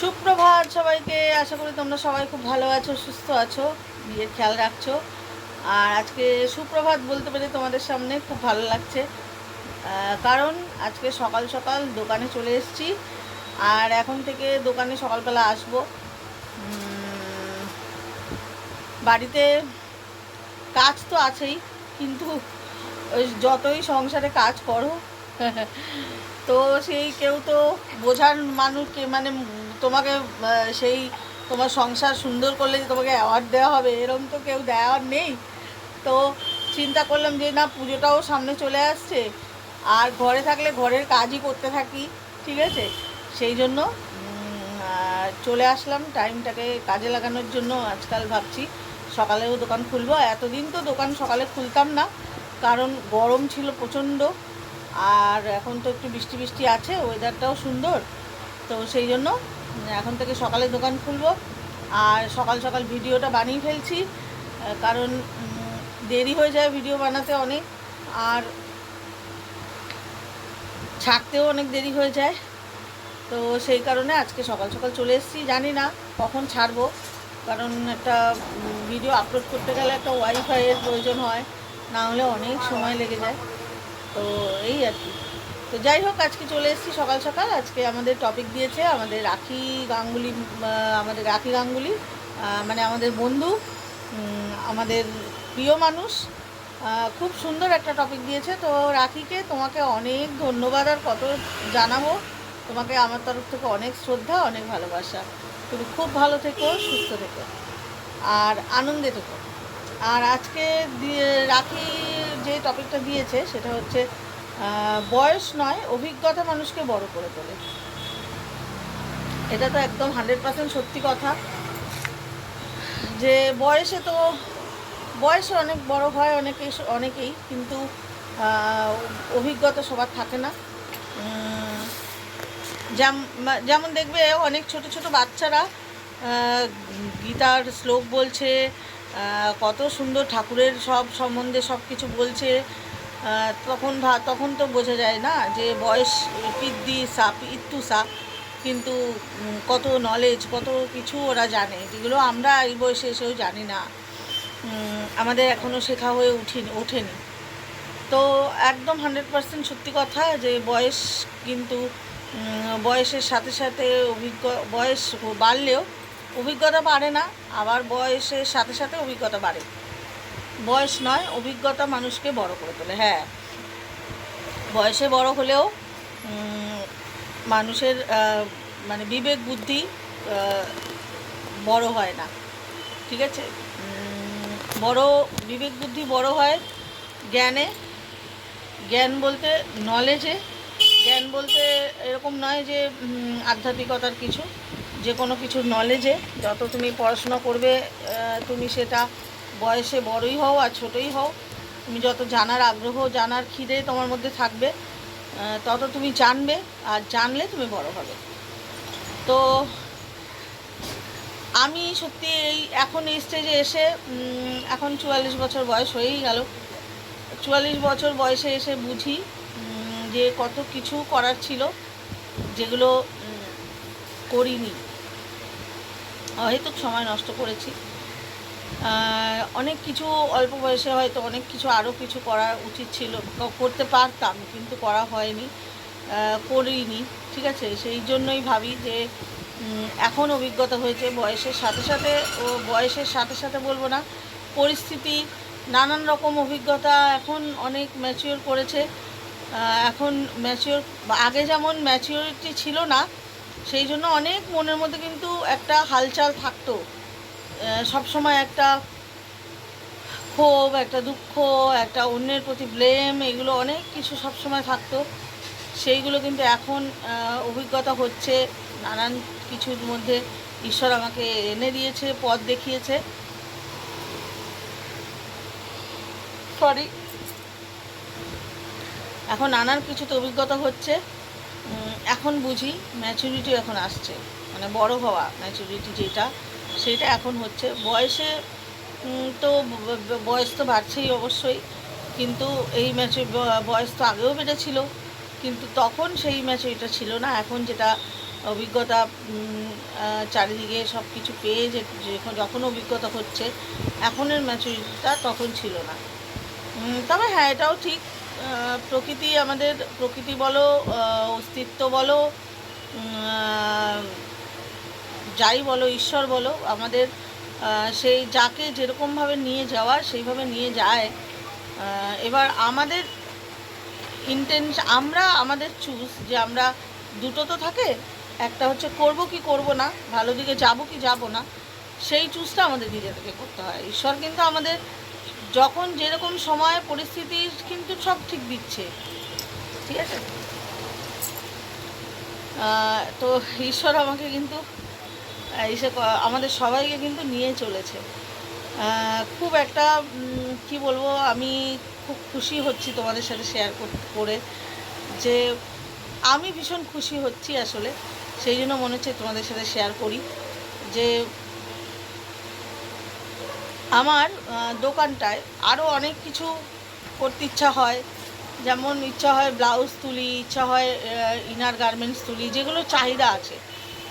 সুপ্রভাত সবাইকে, আশা করি তোমরা সবাই খুব ভালো আছো, সুস্থ আছো নিজের খেয়াল রাখছো। আর আজকে সুপ্রভাত বলতে পেরে তোমাদের সামনে খুব ভালো লাগছে। কারণ আজকে সকাল সকাল দোকানে চলে এসেছি, আর এখন থেকে দোকানে সকালবেলা আসব। বাড়িতে কাজ তো আছেই, কিন্তু ওই যতই সংসারে কাজ করো, তো সেই কেউ তো বোঝার মানুষকে মানে তোমাকে সেই তোমার সংসার সুন্দর করলে যে তোমাকে অ্যাওয়ার্ড দেওয়া হবে এরকম তো কেউ দেওয়ার নেই। তো চিন্তা করলাম যে, না, পুজোটাও সামনে চলে আসছে। আর ঘরে থাকলে ঘরের কাজই করতে থাকি, ঠিক আছে? সেই জন্য চলে আসলাম টাইমটাকে কাজে লাগানোর জন্য আজকাল ভাবছি। সকালেও দোকান খুলবো এতদিন তো দোকান সকালে খুলতাম না, কারণ গরম ছিল প্রচণ্ড। আর এখন তো একটু বৃষ্টি বৃষ্টি আছে ওয়েদারটাও সুন্দর। তো সেই জন্য এখন থেকে সকালে দোকান খুলবো। আর সকাল সকাল ভিডিওটা বানিয়ে ফেলছি কারণ দেরি হয়ে যায় ভিডিও বানাতে অনেক, আর ছাড়তেও অনেক দেরি হয়ে যায়। তো সেই কারণে আজকে সকাল সকাল চলে এসেছি, জানি না কখন ছাড়বো, কারণ একটা ভিডিও আপলোড করতে গেলে একটা ওয়াইফাইয়ের প্রয়োজন হয়, না হলে অনেক সময় লেগে যায়। তো এই আর কি। তো যাই হোক, আজকে চলে এসেছি সকাল সকাল। আজকে আমাদের টপিক দিয়েছে আমাদের রাখি গাঙ্গুলি আমাদের রাখি গাঙ্গুলি মানে আমাদের বন্ধু আমাদের প্রিয় মানুষ। খুব সুন্দর একটা টপিক দিয়েছে। তো রাখিকে তোমাকে অনেক ধন্যবাদ আর কত জানাব। তোমাকে আমার তরফ থেকে অনেক শ্রদ্ধা, অনেক ভালোবাসা। তুমি খুব ভালো থেকো, সুস্থ থেকো, আর আনন্দে থেকো। আর আজকে দিয়ে রাখি যে টপিকটা দিয়েছে, সেটা হচ্ছে বয়স নয়, অভিজ্ঞতা মানুষকে বড় করে তোলে। এটা তো একদম হান্ড্রেড পার্সেন্ট সত্যি কথা। যে বয়সে তো, বয়সে অনেক বড় হয় অনেকে, অনেকেই, কিন্তু অভিজ্ঞতা সবার থাকে না। যেমন দেখবে অনেক ছোট ছোট বাচ্চারা গীতার শ্লোক বলছে কত সুন্দর ঠাকুরের সব সম্বন্ধে সব কিছু বলছে তখন ভা তখন তো বোঝা যায় না যে বয়স পিদ্দি সা ইত্তু সা কিন্তু কত নলেজ কত কিছু ওরা জানে। যেগুলো আমরা এই বয়সে এসেও জানি না। আমাদের এখনও শেখা হয়ে উঠিনি ওঠেনি। তো একদম হান্ড্রেড পার্সেন্ট সত্যি কথা যে বয়স কিন্তু বয়সের সাথে সাথে অভিজ্ঞ, বয়স বাড়লেও অভিজ্ঞতা বাড়ে না, আবার বয়সের সাথে সাথে অভিজ্ঞতা বাড়ে। বয়স নয়, অভিজ্ঞতা মানুষকে বড় করে তোলে হ্যাঁ। বয়সে বড় হলেও মানুষের মানে বিবেক, বুদ্ধি বড় হয় না, ঠিক আছে? বড়, বিবেক, বুদ্ধি বড় হয় জ্ঞানে। জ্ঞান বলতে নলেজে জ্ঞান বলতে এরকম নয় যে আধ্যাত্মিকতার কিছু, যে কোনো কিছুর নলেজে যত তুমি পড়াশোনা করবে তুমি সেটা বয়সে বড়ই হও আর ছোটই হও। তুমি যত জানার আগ্রহ, জানার খিদে তোমার মধ্যে থাকবে তত তুমি জানবে আর জানলে তুমি বড় হবে। তো আমি সত্যি এই এখন এই স্টেজে এসে এখন চুয়াল্লিশ বছর বয়স হয়েই গেল। চুয়াল্লিশ বছর বয়সে এসে বুঝি যে কত কিছু করার ছিল যেগুলো করিনি। অহেতুক সময় নষ্ট করেছি। অনেক কিছু অল্প বয়সে হয়তো অনেক কিছু আরও কিছু করা উচিত ছিল। করতে পারতাম, কিন্তু করা হয়নি। করিনি, ঠিক আছে? সেই জন্যই ভাবি যে এখন অভিজ্ঞতা হয়েছে বয়সের সাথে সাথে ও বয়সের সাথে সাথে বলব না, পরিস্থিতি নানান রকম অভিজ্ঞতা এখন অনেক ম্যাচিওর করেছে। এখন ম্যাচিওর আগে যেমন ম্যাচিওরিটি ছিল না, সেই জন্য অনেক মনের মধ্যে কিন্তু একটা হালচাল থাকতো। সব সময় একটা ক্ষোভ, একটা দুঃখ, একটা অন্যের প্রতি ব্লেম এগুলো অনেক কিছু সব সময় থাকতো। সেইগুলো কিন্তু এখন অভিজ্ঞতা হচ্ছে, নানান কিছুর মধ্যে ঈশ্বর আমাকে এনে দিয়েছে, পথ দেখিয়েছে। সরি এখন নানান কিছুতে অভিজ্ঞতা হচ্ছে। এখন বুঝি ম্যাচুরিটি এখন আসছে। মানে বড় হওয়া ম্যাচুরিটি যেটা। সেটা এখন হচ্ছে। বয়সে তো বয়স তো বাড়ছেই অবশ্যই। কিন্তু এই ম্যাচে বয়স তো আগেও বেড়েছিল। কিন্তু তখন সেই ম্যাচুরিটা ছিল না। এখন যেটা অভিজ্ঞতা চারিদিকে সব কিছু পেয়ে যে যখন অভিজ্ঞতা হচ্ছে, এখনের ম্যাচুরিটিটা তখন ছিল না। তবে হ্যাঁ এটাও ঠিক। প্রকৃতি আমাদের, প্রকৃতি বলো অস্তিত্ব বলো যাই বলো, ঈশ্বর বলো, আমাদের সেই যাকে যেরকমভাবে নিয়ে যাওয়া, সেইভাবে নিয়ে যায়। এবার আমাদের ইন্টেন্স আমরা আমাদের চুজ যে আমরা দুটো তো থাকে, একটা হচ্ছে করব কি করব না, ভালো দিকে যাব কি যাব না, সেই চুজটা আমাদের নিজেদেরকে করতে হয়। ঈশ্বর কিন্তু আমাদের যখন যেরকম সময়, পরিস্থিতি কিন্তু সব ঠিক দিচ্ছে। ঠিক আছে? তো ঈশ্বর আমাকে কিন্তু এসে আমাদের সবাইকে কিন্তু নিয়ে চলেছে। খুব একটা কি বলব, আমি খুব খুশি হচ্ছি তোমাদের সাথে শেয়ার করে যে আমি ভীষণ খুশি হচ্ছি আসলে। সেই জন্য মনে হচ্ছে তোমাদের সাথে শেয়ার করি যে আমার দোকানটায় আরও অনেক কিছু করতে ইচ্ছা হয়। যেমন ইচ্ছা হয় ব্লাউজ তুলি, ইচ্ছা হয় ইনার গার্মেন্টস তুলি, যেগুলো চাহিদা আছে।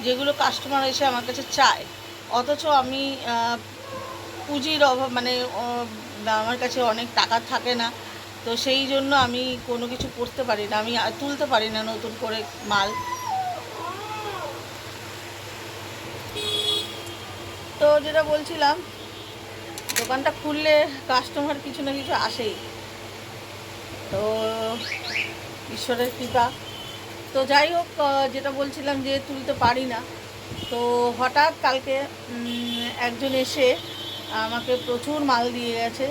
যেগুলো কাস্টমার এসে আমার কাছে চায়। অথচ আমি পুঁজির অভাব মানে আমার কাছে অনেক টাকা থাকে না। তো সেই জন্য আমি কোনো কিছু করতে পারি না। আমি তুলতে পারি না নতুন করে মাল। তো যেটা বলছিলাম, দোকানটা খুললে কাস্টমার কিছু না কিছু আসেই। তো, ঈশ্বরের কৃপা। তো যাই হোক যেটা বলছিলাম যে তুলতে পারি না, তো হঠাৎ কালকে একজন এসে আমাকে প্রচুর মাল দিয়ে গেছে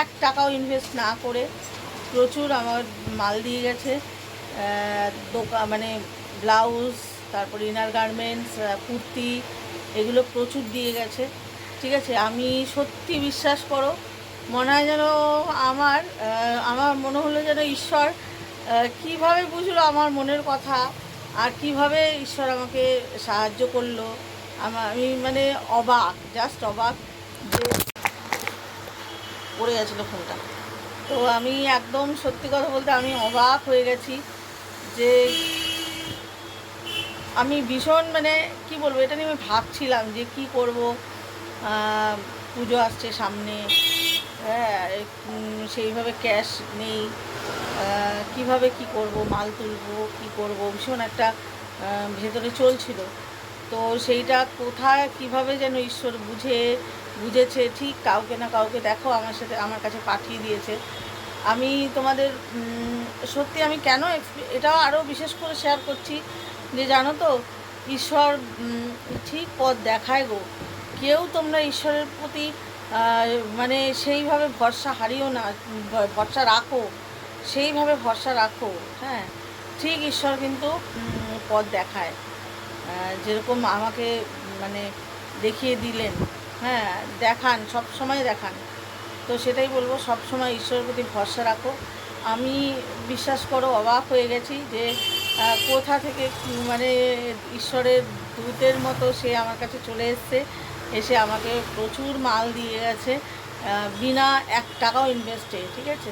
এক টাকাও ইনভেস্ট না করে প্রচুর আমার মাল দিয়ে গেছে দোকান মানে ব্লাউজ, তারপর ইনার গার্মেন্টস কুর্তি, এগুলো প্রচুর দিয়ে গেছে, ঠিক আছে? আমি সত্যি বিশ্বাস করো, মনে হয় যেন আমার আমার মনে হলো যেন ঈশ্বর কীভাবে বুঝলো আমার মনের কথা? আর কীভাবে ঈশ্বর আমাকে সাহায্য করল? আমি মানে অবাক জাস্ট অবাক যে পড়ে গেছিল ফোনটা। তো আমি একদম সত্যি কথা বলতে আমি অবাক হয়ে গেছি যে আমি ভীষণ মানে কি বলব, এটা নিয়ে আমি ভাবছিলাম যে কি করব। পুজো আসছে সামনে। হ্যাঁ সেইভাবে ক্যাশ নেই। কীভাবে কি করব, মাল তুলবো, কি করব, ভীষণ একটা ভেতরে চলছিল। তো সেইটা কোথায়, কীভাবে যেন ঈশ্বর বুঝে, বুঝেছে, ঠিক কাউকে না কাউকে দেখো, আমার সাথে, আমার কাছে পাঠিয়ে দিয়েছে। আমি তোমাদের সত্যি আমি কেন এটাও আরও বিশেষ করে শেয়ার করছি যে জানো তো, ঈশ্বর ঠিক পথ দেখায় গো। কেউ তোমরা ঈশ্বরের প্রতি মানে সেইভাবে ভরসা হারিও না ভরসা রাখো। সেইভাবে ভরসা রাখো হ্যাঁ। ঠিক ঈশ্বর কিন্তু পথ দেখায়। যেরকম আমাকে মানে দেখিয়ে দিলেন হ্যাঁ দেখান, সব সময় দেখান। তো সেটাই বলব, সব সময় ঈশ্বরের প্রতি ভরসা রাখো। আমি বিশ্বাস করো, অবাক হয়ে গেছি যে কোথা থেকে মানে ঈশ্বরের দূতের মতো সে আমার কাছে চলে এসছে। এসে আমাকে প্রচুর মাল দিয়ে গেছে বিনা এক টাকাও ইনভেস্টে ঠিক আছে?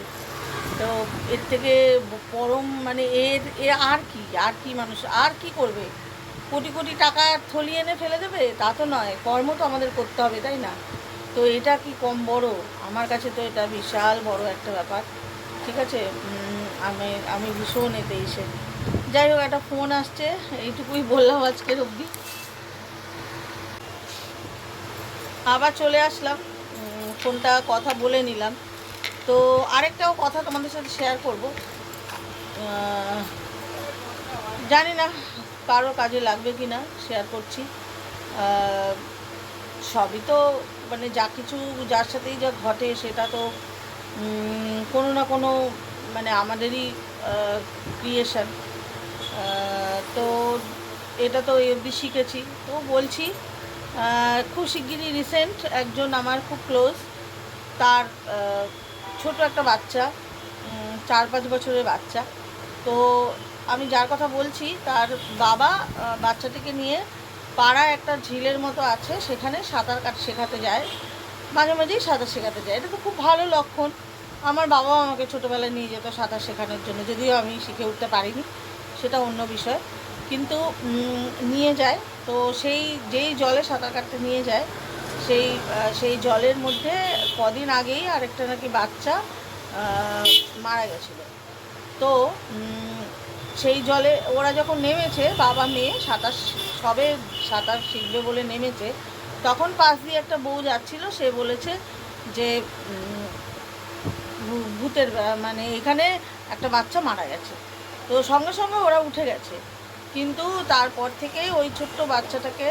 তো এর থেকে পরম মানে এর এ আর কি? আর কি মানুষ? আর কি করবে? কোটি কোটি টাকা থলি এনে ফেলে দেবে? তা তো নয়। কর্ম তো আমাদের করতে হবে, তাই না? তো এটা কি কম বড়? আমার কাছে তো এটা বিশাল বড় একটা ব্যাপার। ঠিক আছে? আমি আমি ভীষণ এতে এসে। যাই হোক, একটা ফোন আসছে। এইটুকুই বললাম আজকের অবধি। আবার চলে আসলাম। ফোনটা কথা বলে নিলাম। তো আরেকটাও কথা তোমাদের সাথে শেয়ার করব। জানি না কারও কাজে লাগবে কি না শেয়ার করছি সবই তো মানে যা কিছু যার সাথেই যা ঘটে সেটা তো কোনো না কোনো মানে আমাদেরই ক্রিয়েশন তো এটা তো এই অবধি শিখেছি। তো বলছি খুব শিগগিরই রিসেন্ট একজন আমার খুব ক্লোজ তার ছোট একটা বাচ্চা চার পাঁচ বছরের বাচ্চা। তো আমি যার কথা বলছি, তার বাবা বাচ্চাটিকে নিয়ে পাড়ায় একটা ঝিলের মতো আছে, সেখানে সাঁতার কাট শেখাতে যায়। মাঝে মাঝেই সাঁতার শেখাতে যায়। এটা তো খুব ভালো লক্ষণ। আমার বাবাও আমাকে ছোটোবেলায় নিয়ে যেত সাঁতার শেখানোর জন্য, যদিও আমি শিখে উঠতে পারিনি, সেটা অন্য বিষয়। কিন্তু নিয়ে যায়। তো সেই যেই জলে সাঁতার কাটতে নিয়ে যায় সেই সেই জলের মধ্যে কদিন আগেই আরেকটা নাকি বাচ্চা মারা গেছিল। তো সেই জলে ওরা যখন নেমেছে, বাবা মেয়ে সাঁতার সবে সাঁতার শিখবে বলে নেমেছে, তখন পাশ দিয়ে একটা বউ যাচ্ছিল, সে বলেছে যে ভূতের মানে এখানে একটা বাচ্চা মারা গেছে। তো সঙ্গে সঙ্গে ওরা উঠে গেছে। কিন্তু তারপর থেকেই ওই ছোট্ট বাচ্চাটাকে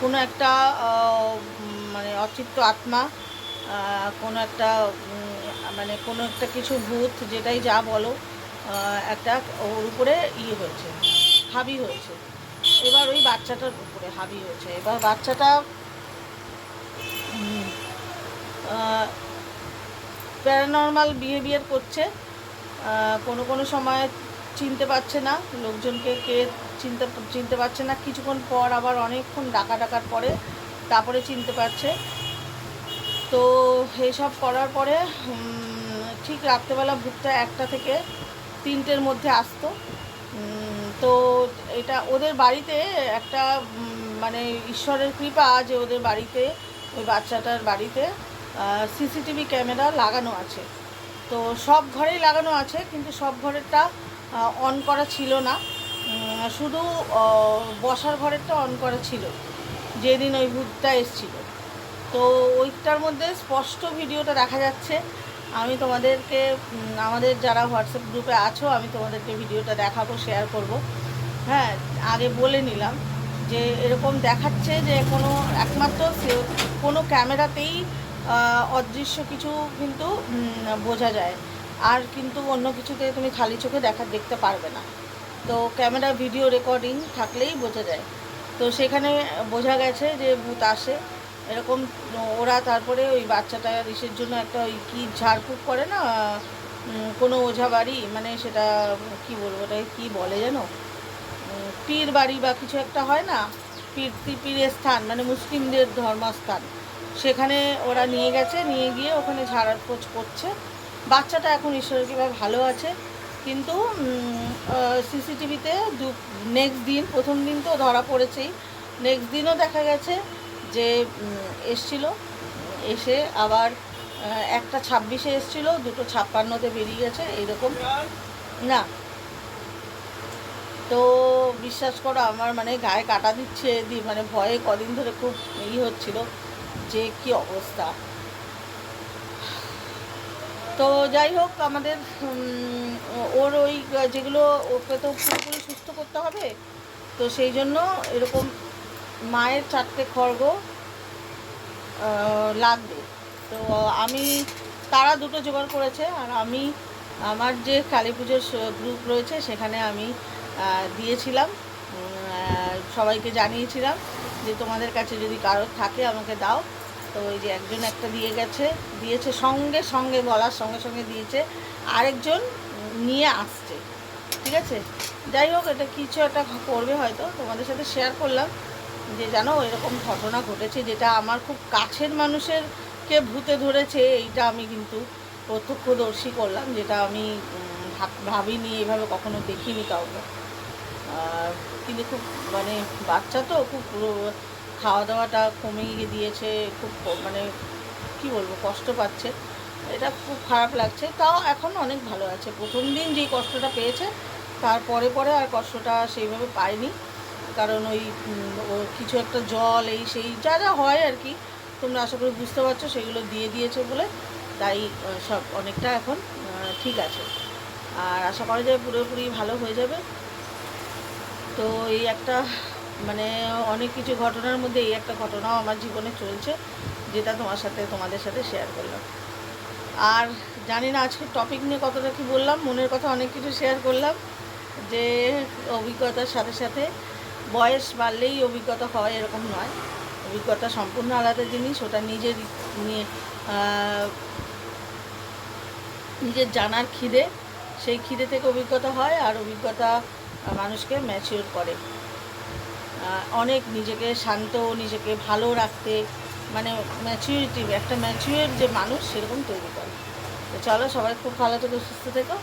কোনো একটা মানে অচিত্ত আত্মা কোনো একটা মানে কোনো একটা কিছু ভূত যেটাই যা বলো একটা ওর উপরে ইয়ে হয়েছে, হাবি হয়েছে। এবার ওই বাচ্চাটার উপরে হাবি হয়েছে। এবার বাচ্চাটা প্যারানর্মাল বিহেভিয়ার করছে কোনো কোনো সময় চিনতে পারছে না লোকজনকে কে চিনতে চিনতে পারছে না। কিছুক্ষণ পর আবার অনেকক্ষণ ডাকা ডাকার পরে তারপরে চিনতে পারছে। তো এইসব করার পরে ঠিক রাত্রেবেলা ভূতটা একটা থেকে তিনটের মধ্যে আসতো। তো এটা ওদের বাড়িতে একটা মানে ঈশ্বরের কৃপা যে ওদের বাড়িতে, ওই বাচ্চাটার বাড়িতে সিসিটিভি ক্যামেরা লাগানো আছে। তো সব ঘরেই লাগানো আছে, কিন্তু সব ঘরেরটা অন করা ছিল না। শুধু বসার ঘরেরটা অন করা ছিল। যেদিন ওই ভূতটা এসছিল। তো ওইটার মধ্যে স্পষ্ট ভিডিওটা দেখা যাচ্ছে। আমি তোমাদেরকে আমাদের যারা হোয়াটসঅ্যাপ গ্রুপে আছো, আমি তোমাদেরকে ভিডিওটা দেখাবো শেয়ার করব। হ্যাঁ আগে বলে নিলাম যে এরকম দেখাচ্ছে যে কোনো, একমাত্র কোনো ক্যামেরাতেই অদৃশ্য কিছু কিন্তু বোঝা যায়। আর কিন্তু অন্য কিছুতে তুমি খালি চোখে দেখা, দেখতে পারবে না। তো ক্যামেরা ভিডিও রেকর্ডিং থাকলেই বোঝা যায়। তো সেখানে বোঝা গেছে যে ভূত আসে। এরকম ওরা তারপরে ওই বাচ্চাটা ইসের জন্য একটা ওই কী ঝাড়ফুঁক করে না কোনো ওঝা বাড়ি মানে সেটা কি বলব ওটাকে কী বলে যেন? পীর বাড়ি বা কিছু একটা হয় না? পীর, পীরের স্থান মানে মুসলিমদের ধর্মস্থান। সেখানে ওরা নিয়ে গেছে, নিয়ে গিয়ে ওখানে ঝাড়াপোছ করছে। বাচ্চাটা এখন ঈশ্বরের কৃপায় ভালো আছে। কিন্তু সিসিটিভিতে দু নেক্সট দিন, প্রথম দিন তো ধরা পড়েছেই। নেক্সট দিনও দেখা গেছে যে এসছিল, এসে আবার একটা ছাব্বিশে এসছিল, দুটো ছাপ্পান্নতে বেরিয়ে গেছে এরকম না। তো বিশ্বাস করো, আমার মানে গায়ে কাটা দিচ্ছে, দি মানে ভয়ে কদিন ধরে খুব ই হচ্ছিল যে, কি অবস্থা। তো যাই হোক, আমাদের ওর ওই, যেগুলো ওকে তো পুরোপুরি সুস্থ করতে হবে, তো সেই জন্য এরকম মায়ের চারটে খড়গ লাগবে। তো আমি, তারা দুটো জোগাড় করেছে, আর আমি, আমার যে কালী পুজোর গ্রুপ রয়েছে, সেখানে আমি দিয়েছিলাম সবাইকে জানিয়েছিলাম যে তোমাদের কাছে যদি কারোর থাকে, আমাকে দাও। তো ওই যে একজন একটা দিয়ে গেছে, দিয়েছে সঙ্গে সঙ্গে বলার সঙ্গে সঙ্গে দিয়েছে, আরেকজন নিয়ে আসছে, ঠিক আছে? যাই হোক, এটা কিছু একটা করবে হয়তো, তোমাদের সাথে শেয়ার করলাম যে জানো, এরকম ঘটনা ঘটেছে যেটা আমার খুব কাছের মানুষের কে ভূতে ধরেছে, এইটা আমি কিন্তু প্রত্যক্ষদর্শী করলাম, যেটা আমি ভাব- ভাবিনি, এভাবে কখনো দেখিনি কাউকে। কিন্তু খুব মানে বাচ্চা তো, খুব খাওয়া দাওয়াটা কমে গিয়ে দিয়েছে, খুব মানে কি বলব, কষ্ট পাচ্ছে। এটা খুব খারাপ লাগছে। তাও এখন অনেক ভালো আছে। প্রথম দিন যেই কষ্টটা পেয়েছে তারপরে পরে আর কষ্টটা সেইভাবে পায়নি কারণ ওই কিছু একটা জল, এই সেই, যা যা হয় আর কি, তোমরা আশা করি বুঝতে পারছ, সেগুলো দিয়ে দিয়েছে বলে তাই সব অনেকটা এখন ঠিক আছে। আর আশা করা যায় পুরোপুরি ভালো হয়ে যাবে। তো এই একটা মানে অনেক কিছু ঘটনার মধ্যে এই একটা ঘটনাও আমার জীবনে চলছে, যেটা তোমার সাথে, তোমাদের সাথে শেয়ার করলাম। আর জানি না আজকে টপিক নিয়ে কতটা কি বললাম, মনের কথা অনেক কিছু শেয়ার করলাম, যে অভিজ্ঞতার সাথে সাথে বয়স বাড়লেই অভিজ্ঞতা হয় এরকম নয়। অভিজ্ঞতা সম্পূর্ণ আলাদা জিনিস, ওটা নিজের নিয়ে নিজের জানার খিদে, সেই খিদে থেকে অভিজ্ঞতা হয় আর অভিজ্ঞতা মানুষকে ম্যাচিওর করে। অনেক নিজেকে শান্ত, নিজেকে ভালো রাখতে মানে ম্যাচিউরিটি একটা ম্যাচিউর যে মানুষ সেরকম তৈরি করে। তো চলো সবাই খুব ভালো থেকো, সুস্থ থেকো।